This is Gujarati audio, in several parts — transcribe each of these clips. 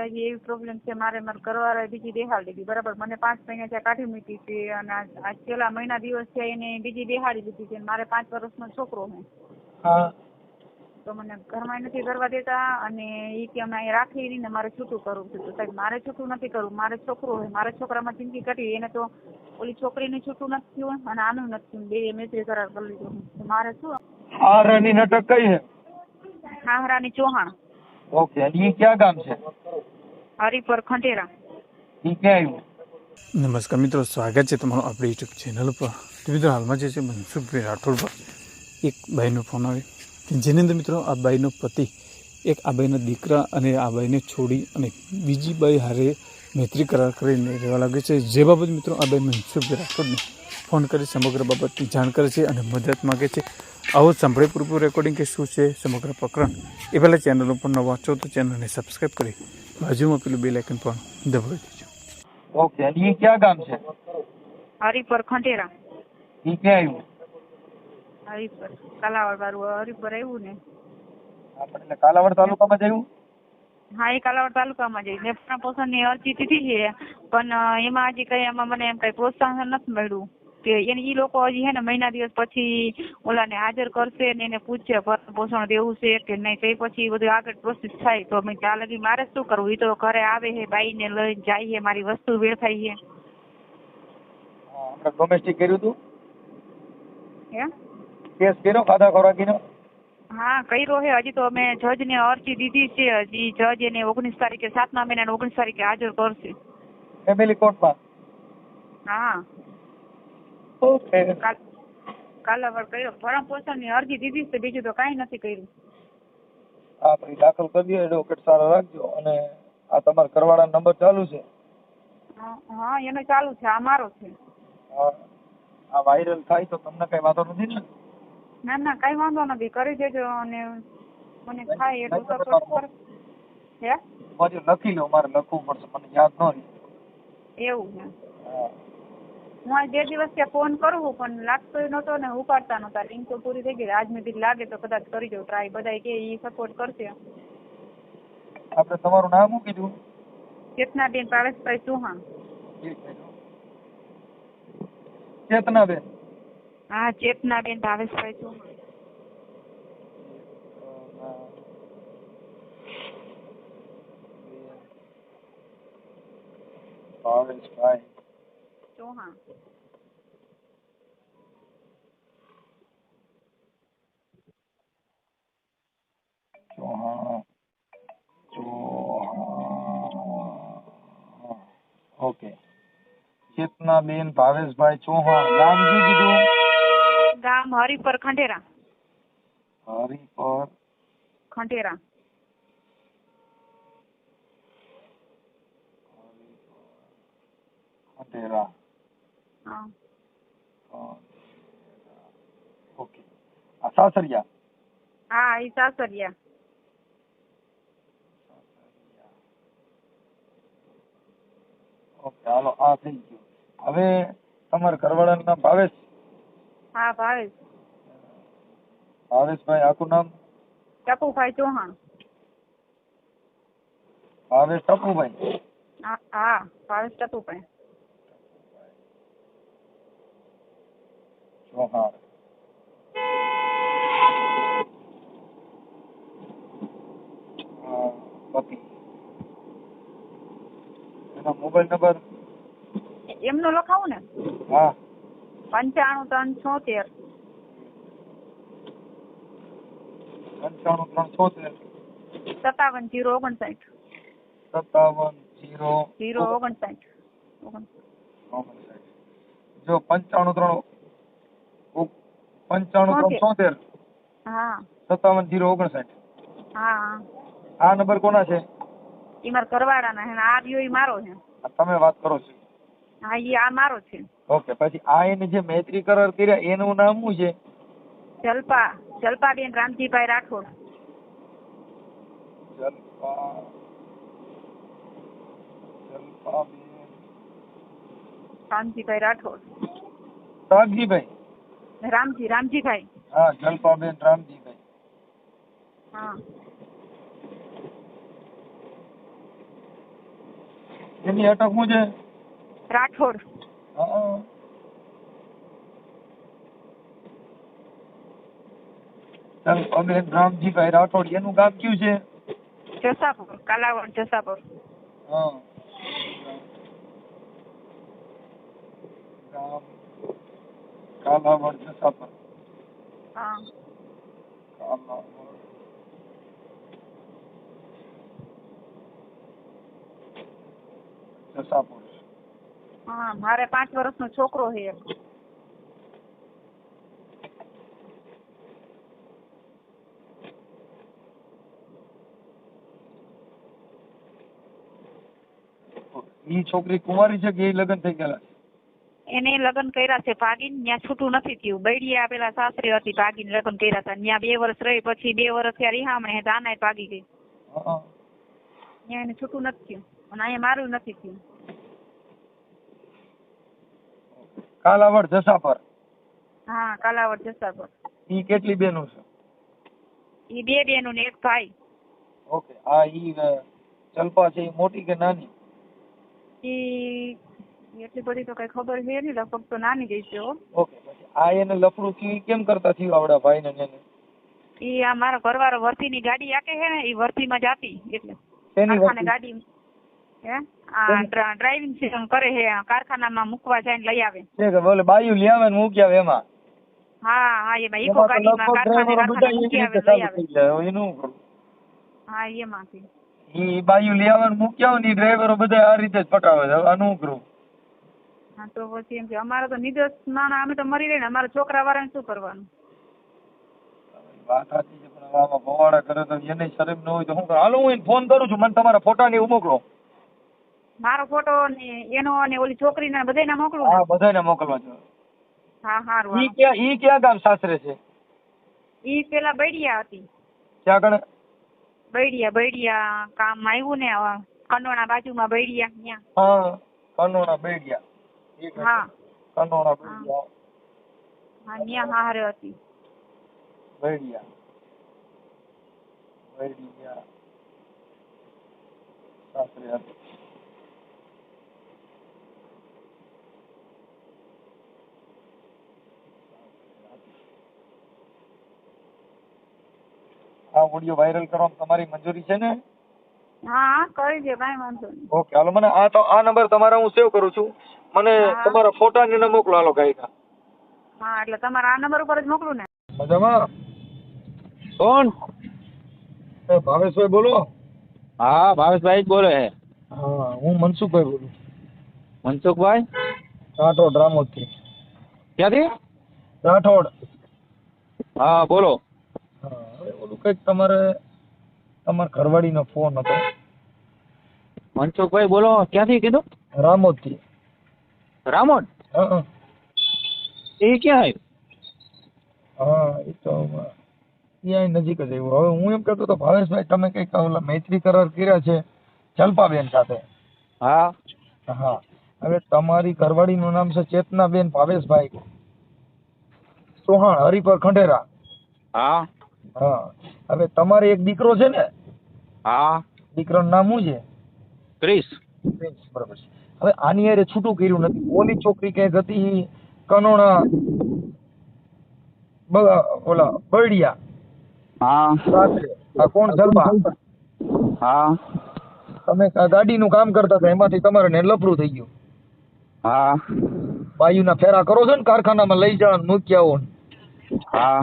માતાજી એવી પ્રોબ્લેમ છે મારે મારે ઘરવાળાએ બીજી દેહાડી દીધી બરાબર? મને પાંચ મહિના ત્યાં કાઢી મૂકી છે અને આ છેલ્લા મહિના દિવસ છે એને બીજી દેહાડી દીધી છે અને મારે પાંચ વર્ષનો છોકરો છે. તો મને ઘરમાં નથી કરવા દેતા અને એ કે અમે અહીં રાખી ને મારે છૂટું કરવું છે. તો સાહેબ મારે છૂટું નથી કરવું મારે છોકરો હોય મારા છોકરામાં જિંદગી કાઢી એને તો ઓલી છોકરીને છૂટું નથી થયું અને આનું નથી થયું. બે મૈત્રી કરાર કરી લીધો મારે શું? હારાની રાની નાટક કઈ હે હારાની ચૌહાણ. ઓકે અને ઈ ક્યાં ગામ છે? હરિપર ખંડેરા. નમસ્કાર મિત્રો સ્વાગત છે તમારું આપણી યુટ્યુબ ચેનલ પર તો મિત્રો હાલમાં જે છે મનસુખભાઈ રાઠોડ પર એક બાઈનો ફોન આવ્યો. કે જેની અંદર મિત્રો આ બાઈનો પતિ એક આ બાઈના દીકરા અને આ બાઈને છોડી અને બીજી બાઈ હારે મૈત્રી કરાર કરીને રહેવા લાગે છે. જે બાબત મિત્રો આ બાઈ મનસુખભાઈ રાઠોડને ફોન કરી સમગ્ર બાબતની જાણ કરે છે અને મદદ માગે છે. આવો સાંભળે પૂરતું રેકોર્ડિંગ કે શું છે સમગ્ર પ્રકરણ. એ પહેલાં ચેનલ ઉપર ન વાંચો તો ચેનલને સબસ્ક્રાઈબ કરી બાજુમાં પેલું બેલ આઇકન પણ દબાવી દેજો ઓકે અને એ ક્યાં ગામ છે હરિપર ખંડેરા એ ક્યાં આવ્યું હરિપર કાલાવડ વાળું હરિપર આવ્યું ને આપણે એટલે કાલાવડ તાલુકામાં જ આવ્યું હા એ કાલાવડ તાલુકામાં જઈ ને પણ પોષણની અરજી દીધી છે પણ એમાં હજી કઈ એમાં મને એમ કઈ પ્રોત્સાહન નથી મળ્યું કે એને ઈ લોકો હજી હે ને મહિના દિવસ પછી ઓલાને હાજર કરશે ને એને પૂછશે ભરણ પોષણ દેવું છે કે નહીં તે પછી બધું આગળ પ્રોસેસ થાય. તો મેં ત્યાં લગી મારે શું કરવું? એ તો ઘરે આવે બાઈ બાઈને લઈને જાય હે મારી વસ્તુ વેડફાઈ હે. હા, ડોમેસ્ટિક કર્યું હે? કેસ કર્યો ખાધા ખોરાકીનો? હા કર્યો હે. હજી તો અમે જજને અરજી દીધી છે. હજી જજ એને ઓગણીસ તારીખે સાતમા મહિના ઓગણીસ તારીખે હાજર કરશે. ફેમિલી કોર્ટમાં હા. ઓકે. કાલ કાલાવડ કર્યો. ભરણ પોષણની અરજી દીધી છે બીજું તો કાંઈ નથી કર્યું. હા પછી દાખલ કરી દો એડવોકેટ સારો રાખજો. અને આ તમારા ઘરવાળા નંબર ચાલુ છે? હા, હા એનો ચાલુ છે આ મારો છે. આ વાયરલ થાય તો તમને કઈ વાંધો નથી ને? ના ના કઈ વાંધો નથી. કરી દેજો અને મને થાય એટલું હે? મારે લખી લો મારે લખવું પડશે મને યાદ ન રહે એવું હા. હું આજ બે દિવસ ત્યાં ફોન કરું પણ લાગતો નતો ને ઉપાડતા નતા રિંગ તો પૂરી થઈ ગઈ આજ મેં કીધું લાગે તો કદાચ કરી દઉં ટ્રાય બધા કે ઈ સપોર્ટ કરશે. આપણે તમારું નામ શું કીધું? ચેતનાબેન પાવેશભાઈ ચૌહાણ. ચેતનાબેન? હા ચેતનાબેન ભાવેશભાઈ ચૌહાણ. ભાવેશભાઈ ચૌહાણ ચૌહાણ ચૌહાણ ઓકે ચેતનાબેન ભાવેશભાઈ ચૌહાણ નામ શું કીધું ગામ હરિપર ખંડેરા હરિપર ખંડેરા ખંડેરા હા ઓકે સાસરિયા હા એ સાસરિયા ઓકે હાલો આ થઈ ગયું હવે તમારા ઘરવાળાનું નામ ભાવેશ હા ભાવેશ ભાવેશભાઈ આખું નામ ટપુભાઈ ચૌહાણ ભાવેશ ટપુભાઈ હા હા ભાવેશ ટપુભાઈ ચૌહાણ હા, પતિ એનો મોબાઈલ નંબર એમનું લખાવું ને. હા. પંચાણું ત્રણ છોતેર. પંચાણું ત્રણ છોતેર. સત્તાવન જીરો ઓગણસાઠ. સત્તાવન જીરો જીરો ઓગણસાઠ. ઓગણ ઓગણસાઠ. જો પંચાણું ત્રણ પંચાણું ત્રણ છોતેર. હા. સત્તાવન જીરો ઓગણસાઠ. આ નંબર કોના છે? મારા ઘરવાળાના છે આ રહ્યો મારો છે. તમે વાત કરો છો. હા ઈ આ મારો છે. ઓકે પછી આ એને જે મૈત્રી કરાર કર્યા એનું નામ શું છે? જલપા જલપાબેન રામજીભાઈ રાઠોડ. જલ્પા જલ્પાબેન. રામજીભાઈ રાઠોડ. રામજીભાઈ? રામજી રામજીભાઈ. હા જલપાબેન રામજીભાઈ. હા. એની અટક છે? રાઠોડ. હા અમે રામજીભાઈ રાઠોડ એનું ગામ કયું છે? જસાપુર કાલાવડ જસાપુર. હા. ગામ કાલાવડ જસાપર હા કાલાવડ જસાપુર હા મારે પાંચ વર્ષનો છોકરો છે એક. ઈ છોકરી કુંવારી છે કે એ લગ્ન થઈ ગયેલા એને લગ્ન કર્યા છે ભાગીને ત્યાં છૂટું નથી થયું. બૈડિયા પેલા સાસરી હતી ભાગીને લગ્ન કર્યા હતા. ત્યાં બે વર્ષ રહી પછી બે વર્ષ ત્યાં રિહામણે હતા આનાય ભાગી ગઈ. ત્યાં એને છૂટું નથી થયું. અને અહીંયા મારું નથી થયું. કાલાવડ જસાપર. હા કાલાવડ જસાપર. ઈ કેટલી બેનો છે? એ બે બેનું ને એક ભાઈ. ઓકે આ ઈ ચલપા છે ઈ મોટી કે નાની? ઈ એટલી બધી તો કઈ ખબર છે નહીં લગભગ તો નાની ગઈ છે હો. ઓકે આ એને લફડું થયું કેમ કરતા થયું આવડા ભાઈ ને એને? ઈ આ મારો ઘરવાળો વર્તીની ગાડી આકે છે ને ઈ વર્તીમાં જાતી એટલે કારખાને ગાડી હે? આ ડ્રાઇવિંગ સિસ્ટમ કરે છે કારખાનામાં મૂકવા જાય ને લઈ આવે. છે કે બોલે બાયું લઈ આવે ને મૂકી આવે એમાં. હા હા એમાં તો ગાડીમાં કારખાને કારખાને મૂકી આવે લઈ આવે. એનું હા એમાંથી. ઈ બાયું લઈ આવે ને મૂકી આવે ને ડ્રાઈવરો બધા આ રીતે જ પટાવે છે કરું હા તો પછી એમ કે અમારે તો નિર્દોષ નાના અમે તો મરી રહીને અમારા છોકરા વાળાને શું કરવાનું? વાત સાચી છે પણ આમાં ભવાડા કરે તો એને શરમ ન હોય તો હું હાલો હું એને ફોન કરું છું મને તમારા ફોટા ને મોકલો. મારો ફોટો ને એનો ને ઓલી છોકરીના બધાયના મોકલું હા ને બધાને મોકલવા છો. હા હારું ઈ ક્યાં ઈ ક્યાં ગામ સાસરે છે? ઈ પેલા બૈડિયા હતી. ક્યાં આગળ બૈડિયા બૈડિયા કામ આવ્યું ને આ કંડોણા બાજુમાં બૈડિયા ત્યાં હા કનોડા બેડિયા. હા. કનોડા બેડિયા હા ત્યાં હારે હતી. બેડિયા બેડિયા સાસરે હતી. આ ઓડિયો વાયરલ કરવામાં તમારી મંજૂરી છે ને? હા કરી દે કાંઈ વાંધો નહીં. ઓકે હાલો મને આ તો આ નંબર તમારા હું સેવ કરું છું. મને તમારા ફોટા ને મોકલો હાલો ગાયકા હા એટલે તમારા આ નંબર ઉપર જ મોકલું ને. મજામાં? કોણ? એ ભાવેશભાઈ બોલો. હા ભાવેશભાઈ જ બોલે છે. હા હું મનસુખભાઈ બોલું. મનસુખભાઈ? રાઠોડ રામોદથી. ક્યાંથી? રાઠોડ. હા બોલો. હા હવે ઓલું કંઈક તમારે તમારા ઘરવાળીનો ફોન હતો. મનસુખભાઈ બોલો ક્યાંથી કીધું? રામોદથી. રામોદ હા. એ ક્યાં આવ્યું? હા એ તો ત્યાં નજીક જ આવ્યું. હવે હું એમ કહેતો હતો ભાવેશભાઈ તમે કંઈક ઓલા મૈત્રી કરાર કર્યા છે જલ્પાબેન સાથે. હા. હા. હવે તમારી ઘરવાળીનું નામ છે ચેતનાબેન ભાવેશભાઈ. સોહાણ હરિપર ખંડેરા. હા. હા. હવે તમારે એક દીકરો છે ને? હા. દીકરાનું નામ શું છે? ક્રિસ પ્રિન્સ, બરાબર છે. હવે આની હારે છૂટું કર્યું નથી. ઓલી છોકરી ક્યાંક હતી? કનોણા ઓલા બરડિયા હા. સાથે. આ કોણ? જલબા હા. તમે ગાડી ગાડીનું કામ કરતા હતા એમાંથી તમારે ને લફડું થઈ ગયું. હા. બાયુના ફેરા કરો છો ને કારખાનામાં લઈ જવાનું મૂક્યા મૂકી આવો હા.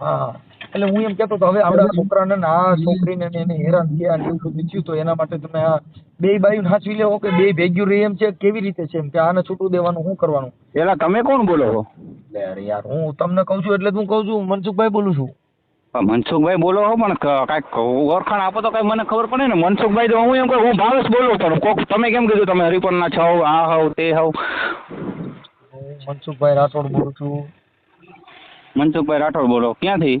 હા. એટલે હું એમ કહેતો તો હવે આપણા છોકરાને ને આ છોકરીને એને હેરાન થયા ને એવું બધું થયું તો એના માટે તમે આ બે બાયું હાચવી લેવો કે બે ભેગ્યું રહી એમ છે? કેવી રીતે છે એમ? કે આને છૂટું દેવાનું શું કરવાનું? એલા તમે કોણ બોલો છો? અરે યાર હું તમને કહું છું એટલે હું કહું છું મનસુખભાઈ બોલું છું. મનસુખભાઈ બોલો હો પણ કાંઈક ઓળખાણ આપો તો કાંઈ મને ખબર પડે ને. મનસુખભાઈ તો હું એમ કહું હું ભાવેશ બોલું પણ કોક તમે કેમ કીધું? તમે હરિપરના છો આ હોવ તે હોવ. મનસુખભાઈ રાઠોડ બોલું છું. મનસુખભાઈ રાઠોડ બોલો ક્યાંથી?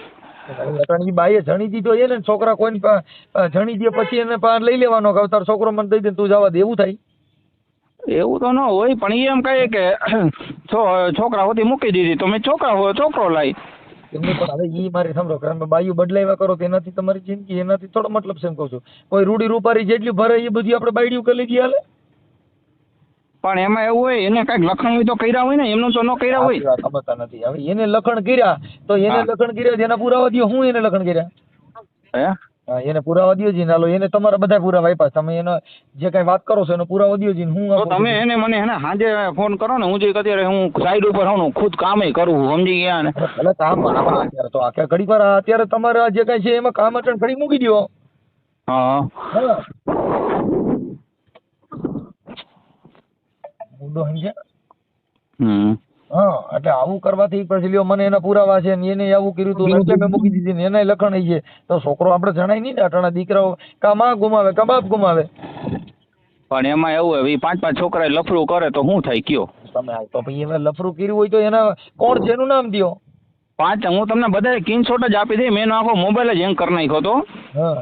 કે બાઈએ જણી દીધો એ છોકરા કોઈ જણી દે પછી એને પાર લઈ લેવાનો કે તારો છોકરો મને દઈ દે તું જવા દે. એવું થાય? એવું તો ન હોય પણ એમ કહે કે છોકરા હોતી મૂકી દીધી. તો મેં છોકરા હોય છોકરો લાવી એમને પણ હવે ઈ મારી સાંભળો કારણ બાયું બદલાવ્યા કરો તો એનાથી તમારી જિંદગી એનાથી થોડો મતલબ છે એમ કહું છું. કોઈ રૂડી રૂપારી જેટલી ભરે એ બધી આપણે બાયડીયું કરી લીધી હાલે. પણ એમાં એવું હોય એને કંઈક લખણ હોય તો કર્યા હોય ને એમનું તો ન કર્યા હોય. સમજતા નથી. હવે એને લખણ કર્યા તો એને. લખણ કર્યા જેના પુરાવા દ્યો હું એને લખણ કર્યા? હે? એને પુરાવા દ્યો જી નાલો એને તમારા બધા પુરાવા આપ્યા તમે એનો જે કઈ વાત કરો છો એનો પુરાવા દ્યો જી હું તો તમે એને મને હે ને સાંજે ફોન કરો ને હું જે અત્યારે હું સાઈડ ઉપર હોઉં ખુદ કામે કરું સમજી ગયા ને. એટલે કામ અત્યારે તો આખા ઘડી વાર અત્યારે તમારા જે કઈ છે એમાં કામ અટણ ઘડી મૂકી દો હા. મુદ્દો સમજ્યા? હા એટલે આવું કરવાથી પછી લ્યો મને એના પુરાવા છે ને એને આવું કર્યું હતું એટલે મેં મૂકી દીધી ને એનાય લખણ છે તો છોકરો આપણે જણાય નહીં ને અટાણા દીકરાઓ કા માં ગુમાવે કા બાપ ગુમાવે. પણ એમાં એવું હોય પાંચ પાંચ છોકરા લફડું કરે તો શું થાય કયો? તમે તો ભાઈ એમાં લફરું કર્યું હોય તો એના કોણ છે એનું નામ દ્યો? પાંચ હું તમને બધા સ્ક્રીનશોટ જ આપી દઈ મેં એનો આખો મોબાઈલ જ હેંગ કરી નાખ્યો હતો હા.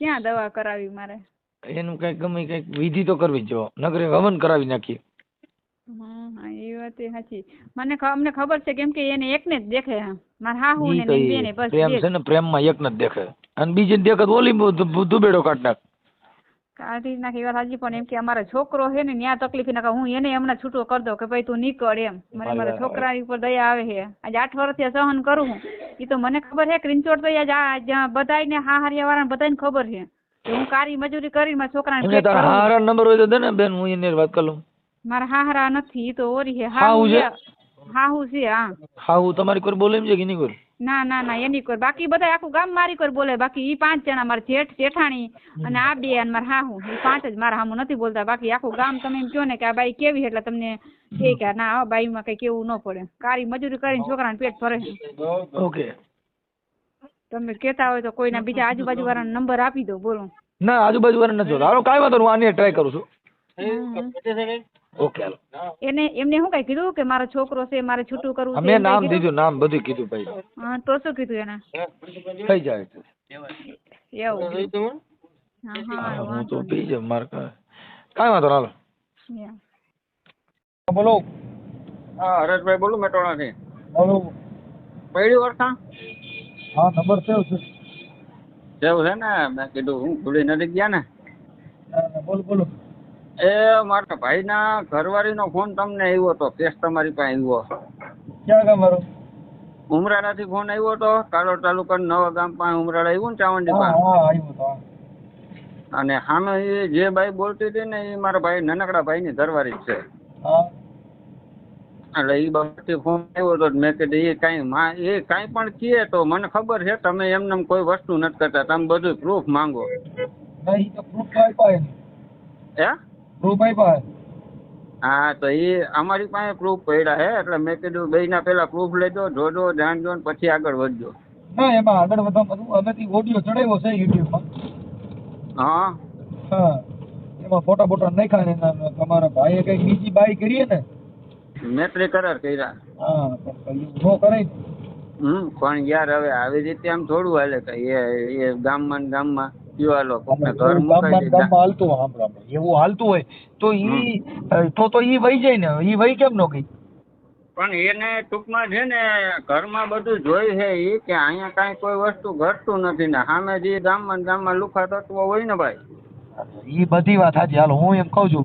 ક્યાં દવા કરાવી મારે? એનું કઈ ગમે કંઈક વિધિ તો કરવી જ જો નગરે હવન કરાવી નાખીએ. હમ, હા એ વાત એ સાચી. મને અમને ખબર છે કેમ કે એને એકને જ દેખે મારા હાહુ ને બેને બસ પ્રેમ છે ને પ્રેમમાં એકને જ દેખે. અને બીજી દેખે ઓલી દુબેડો કાઢ નાખ. કાઢી નાખી વાત સાચી પણ એમ કે અમારો છોકરો છે ને ન્યા તકલીફ ના હું એને હમણાં છૂટો કરી દઉં કે ભાઈ તું નીકળ એમ. મને મારા છોકરા ઉપર દયા આવે છે. આજે આઠ વર્ષથી સહન કરું હું એ તો મને ખબર છે ક્રિંચોડ તો આજ ને જ્યાં બધાયને હા હારિયા વાળાને બધાને ખબર છે કે હું કારી મજૂરી કરીને મારા છોકરાને હારા નંબર હોય તો દે ને બેન હું એને વાત કરી લઉં. મારા હારા નથી એ તો ઓરી છે. હાહુ છે? હાહુ છે હા. હા હું તમારી કોઈ બોલે એમ છે કે નહીં કોઈ? ના ના ના એની કોઈ બાકી બધા આખું ગામ મારી કોઈ બોલે. બાકી ઈ પાંચ જણા મારા જેઠ જેઠાણી અને આ બે અને મારા હાહુ. ઈ પાંચ જ મારા હામું નથી બોલતા. બાકી આખું ગામ તમે એમ કહો ને કે આ બાઈ કેવી એટલે તમને કે કે ના આ બાઈમાં કઈ કેવું ન પડે. કારી મજૂરી કરીને છોકરાને પેટ ભરે ઓકે. તમે કહેતા હોય તો કોઈના બીજા આજુબાજુ વાળાનો નંબર આપી દો બોલો. ના આજુબાજુ વાળા નથી જોતા. હાલો કાંઈ વાંધો હું આની ટ્રાય કરું છું. ઓકે હાલો. એને એમને શું કઈ કીધું કે મારો છોકરો છે મારે છૂટું કરવું છે મેં નામ દીધું નામ બધું કીધું ભાઈ. હા તો શું કીધું એને? થઈ જાય એવું. હા હા હું તો પી જ માર કાઈ કાંઈ વાંધો હાલો. બોલો. હા હરેશભાઈ બોલું મેટોણાથી બોલો. પહેલી વર્ષા હા નંબર સેવ છે જેવું છે ને મેં કીધું હું ભૂલી નથી ગયા ને? બોલો બોલો. એ મારા ભાઈના ઘરવાળીનો ફોન તમને આવ્યો હતો કેસ તમારી પાસે આવ્યો. ક્યાં ગામ મારો ઉમરાળાથી ફોન આવ્યો હતો કાલોડ તાલુકા નવા ગામ પાસે ઉમરાળા આવ્યું ને ચાવંડી પાસે. અને સામે એ જે ભાઈ બોલતી હતી ને એ મારા ભાઈ નાનકડા ભાઈની ઘરવાળી જ છે. એટલે એ બાબતથી ફોન આવ્યો હતો મેં કીધું એ કાંઈ માં એ કાંઈ પણ કહે તો મને ખબર છે તમે એમને કોઈ વસ્તુ નથી કરતા તમે બધું પ્રૂફ માંગો. હે? Proof આપ્યા. હા? તો એ અમારી પાસે પ્રૂફ પડ્યા હે એટલે મેં કીધું બે ના પેલા પ્રૂફ લેજો જોજો જાણજો ને પછી આગળ વધજો. ના એમાં આગળ વધવા અમે થી ઓડિયો ચડાવ્યો છે યુટ્યુબમાં. હા. હા એમાં ફોટા ફોટા નાખ્યા ને તમારા ભાઈએ કઈ બીજી બાઈ કરીએ ને. મેત્રી કરાર કર્યા. હા પણ એવું કરાય ને. હમ પણ યાર હવે આવી રીતે આમ થોડું હાલે કઈ એ એ ગામમાં ને ગામમાં. કયો હાલો કોકને ઘર મુકાઈ ગામમાં ગામમાં હાલતું હોય, સાંભળો, સાંભળો. એવું હાલતું હોય તો ઈ તો તો ઈ વહી જાય ને ઈ વહી કેમ ન ગઈ? પણ એને ટૂંકમાં છે ને ઘરમાં બધું જોઈ છે એ કે અહીંયા કાંઈ કોઈ વસ્તુ ઘટતું નથી ને સામે જે ગામમાં ગામમાં લુખા તત્વો હોય ને ભાઈ. ઈ બધી વાત સાચી હાલ હું એમ કહું છું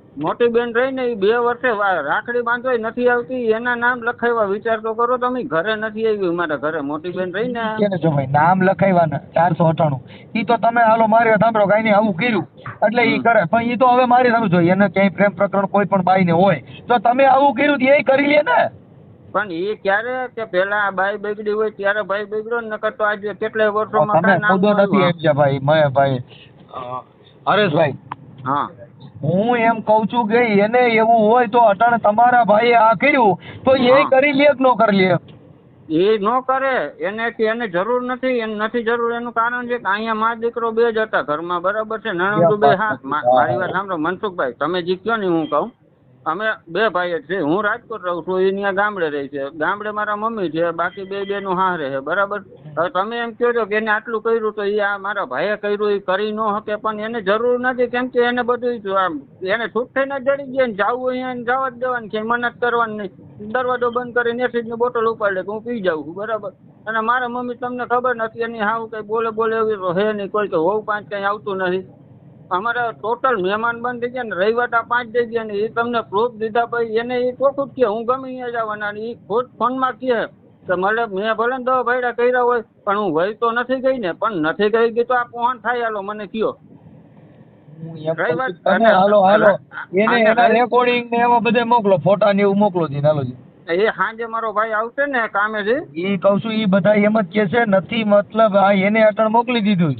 મોટી બેન રહી ને એ બે વર્ષે રાખડી બાંધવાય નથી આવતી એના નામ લખાવ્યા. વિચાર તો કરો તમે ઘરે નથી આવી મારા ઘરે મોટી બેન રહી ને જો ભાઈ નામ લખાવ્યા ને ચારસો અઠાણું. ઈ તો તમે હાલો મારી સાંભળો કઈ નહીં આવું કર્યું. એટલે ઈ કરે પણ ઈ તો હવે મારી સામે એને ક્યાંય પ્રેમ પ્રકરણ કોઈ પણ બાઈને હોય તો તમે આવું કર્યું એ કરી લે ને. પણ એ ક્યારે કે પેલા બાઈ બગડી હોય ત્યારે ભાઈ બગડ્યો ને નકર તો આજે કેટલાય વર્ષોમાં તમે ખુદો નથી. એમ છે ભાઈ મેં ભાઈ. હરેશભાઈ. હા. હું એમ કહું છું કે એને એવું હોય તો અટાણે તમારા ભાઈએ આ કર્યું તો એ કરી લે કે ન કરી લે? એ ન કરે. એને કે એને જરૂર નથી એને નથી જરૂર. એનું કારણ છે કે અહીંયા મા દીકરો બે જ હતા. ઘરમાં બરાબર છે. નણંદુ બે હા મારી વાત સાંભળો. મનસુખભાઈ તમે જે કયો ને હું કહું. અમે બે ભાઈ જ છે હું રાજકોટ રહું છું, એ ત્યાં ગામડે રહી છે. ગામડે મારા મમ્મી છે, બાકી બે બેનું હારે છે. બરાબર? હવે તમે એમ કહો છો કે એને આટલું કર્યું તો એ આ મારા ભાઈએ કર્યું, એ કરી ન શકે, પણ એને જરૂર નથી. કેમ કે એને બધું આમ, એને છૂટ થઈને જડી ગયા ને જાવું અહીંયા ને જવા જ દેવાનું છે મનત કરવાની નહીં. દરવાજો બંધ કરીને એસિડની બોટલ ઉપાડી કે હું પી જાઉં છું. બરાબર? અને મારા મમ્મી તમને ખબર નથી, એની હાવ કઈ બોલે બોલે એવી હે નહીં. કોઈ કે હોવ પાંચ કઈ આવતું નથી. અમારે ટોટલ મહેમાન બંધ થઈ ગયા ને રવિવાટા પાંચ થઈ ગયા ને એ તમને પ્રૂફ દીધા પછી એને એ ચોખ્ખું જ કે હું ગમે અહીંયા જવાના. અને એ ખુદ ફોનમાં કહે કે મને મેં ભલે ને દવા ભાઈડા કર્યા હોય પણ હું વહી તો નથી ગઈ ને પણ નથી ગઈ ગઈ તો આ કોણ થાય? હાલો મને કયો કહું છું હાલો હાલો. એને એના રેકોર્ડિંગ ને એવા બધે મોકલો ફોટા ને એવું મોકલો જી હાલો જી. એ સાંજે મારો ભાઈ આવશે ને કામેથી ઈ કહું છું એ બધા એમ જ કે છે નથી મતલબ આ એને અટણ મોકલી દીધું.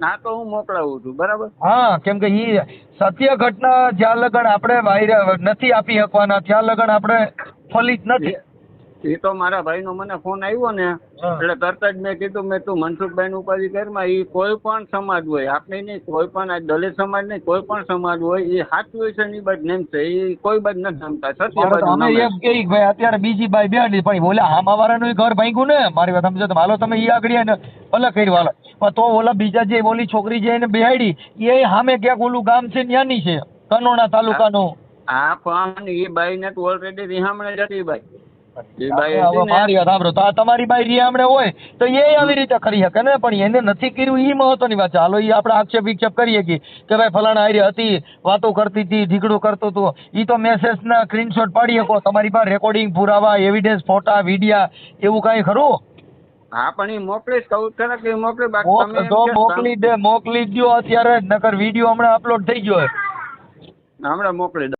ના તો હું મોકલાવું છું બરાબર? હા કેમ કે ઈ સત્ય ઘટના જ્યાં લગન આપણે વાયર નથી આપી શકવાના ત્યાં લગન આપણે ફલિત નથી. એ તો મારા ભાઈનો મને ફોન આવ્યો ને એટલે તરત જ મેં કીધું મેં તું મનસુખભાઈ નું ઉપાધિ કરમાં એ કોઈ પણ સમાજ હોય આપણે નહીં કોઈ પણ આ દલિત સમાજ નહીં કોઈ પણ સમાજ હોય એ સાચું હોય છે ની એ નેમ છે એ કોઈ બાજુ નથી સમતા સત્ય અમે એમ કે ભાઈ અત્યારે બીજી બાઈ બેઠી પણ બોલે આમાં વાળાનું ઘર ભાંગ્યું ને મારી વાત સમજો તમે હાલો તમે એ આગળ ને ભલે કર્યું હાલો. પણ તો ઓલા બીજા જે ઓલી છોકરી જે એને બેહાડી એ સામે ક્યાંક ઓલું ગામ છે ન્યાની છે કનોણા તાલુકાનું. આ પણ એ બાઈ ને ઓલરેડી રિહામણે જતી બાઈ. મારી વાત સાંભળો તો આ તમારી બાઈ રિયામણે હોય તો એ આવી રીતે કરી શકે ને પણ એને નથી કર્યું એ મહત્વની વાત છે. હાલો એ આપણે આક્ષેપ વિક્ષેપ કરીએ કે કે ભાઈ ફલાણા હારી હતી વાતો કરતી હતી ઝીગડું કરતો હતો. એ તો મેસેજ ના સ્ક્રીનશોટ પાડી શકો તમારી પાસે રેકોર્ડિંગ પુરાવા એવિડન્સ ફોટા વિડિયા એવું કાંઈ ખરું? હા પણ એ મોકલીશ કહું ખરા કે મોકલી બાકી તો મોકલી દે મોકલી દો અત્યારે નકર વીડિયો હમણાં અપલોડ થઈ ગયો. હમણાં મોકલી દઉં